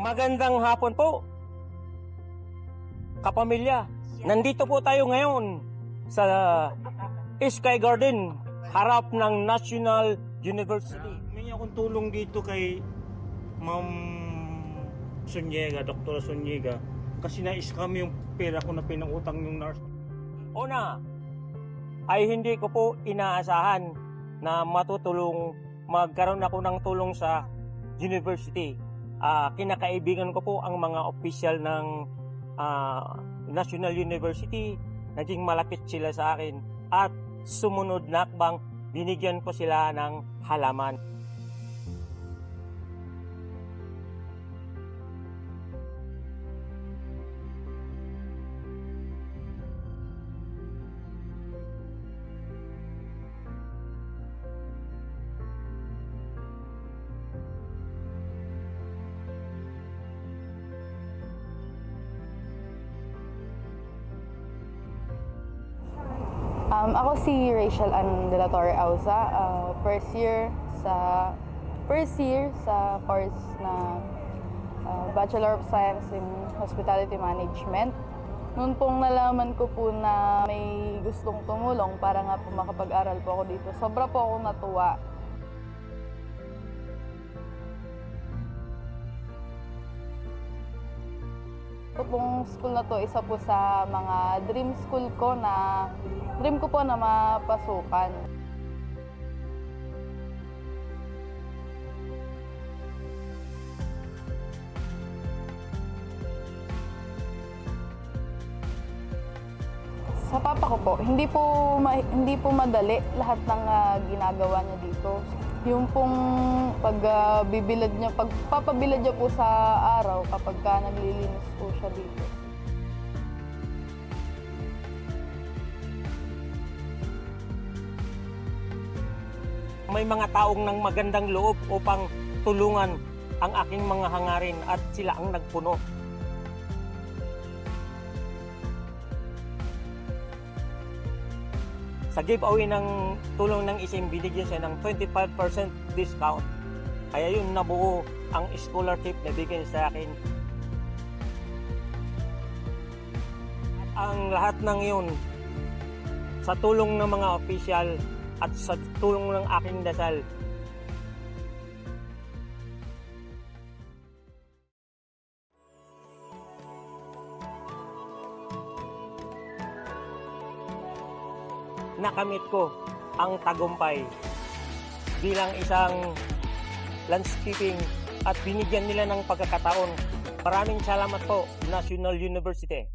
Magandang hapon po. Kapamilya, nandito po tayo ngayon sa Sky Garden, harap ng National University. May akong tulong dito kay Ma'am Sunyega, Dr. Sunyega, kasi na-scam yung pera ko na pinangutang yung nurse. Una, ay hindi ko po inaasahan na matutulong magkaroon ako ng tulong sa university. Ah, kinakaibigan ko po ang mga official ng ah, National University. Naging malapit sila sa akin at sumunod na akbang binigyan ko sila ng halaman. Um, ako si Rachel Ann de la Torre Auza, uh, first year sa first year sa course na uh, Bachelor of Science in Hospitality Management. Noon pong nalaman ko po na may gustong tumulong para nga po makapag-aral po ako dito. Sobra po akong natuwa. Ito pong school na to, isa po sa mga dream school ko na dream ko po na mapasukan. Sa papa ko po, hindi po hindi po madali lahat ng ah, ginagawa niya dito. Yung pong pagbibilad niya, pagpapabilad niya po sa araw kapag ka naglilinis po siya dito. May mga taong ng magandang loob upang tulungan ang aking mga hangarin at sila ang nagpuno. Sa giveaway ng tulong ng isim, binigyan siya ng 25% discount. Kaya yun nabuo ang scholarship na bigyan sa akin. At ang lahat ng yun, sa tulong ng mga opisyal at sa tulong ng aking dasal, nakamit ko ang tagumpay bilang isang landscaping at binigyan nila ng pagkakataon. Maraming salamat po, National University.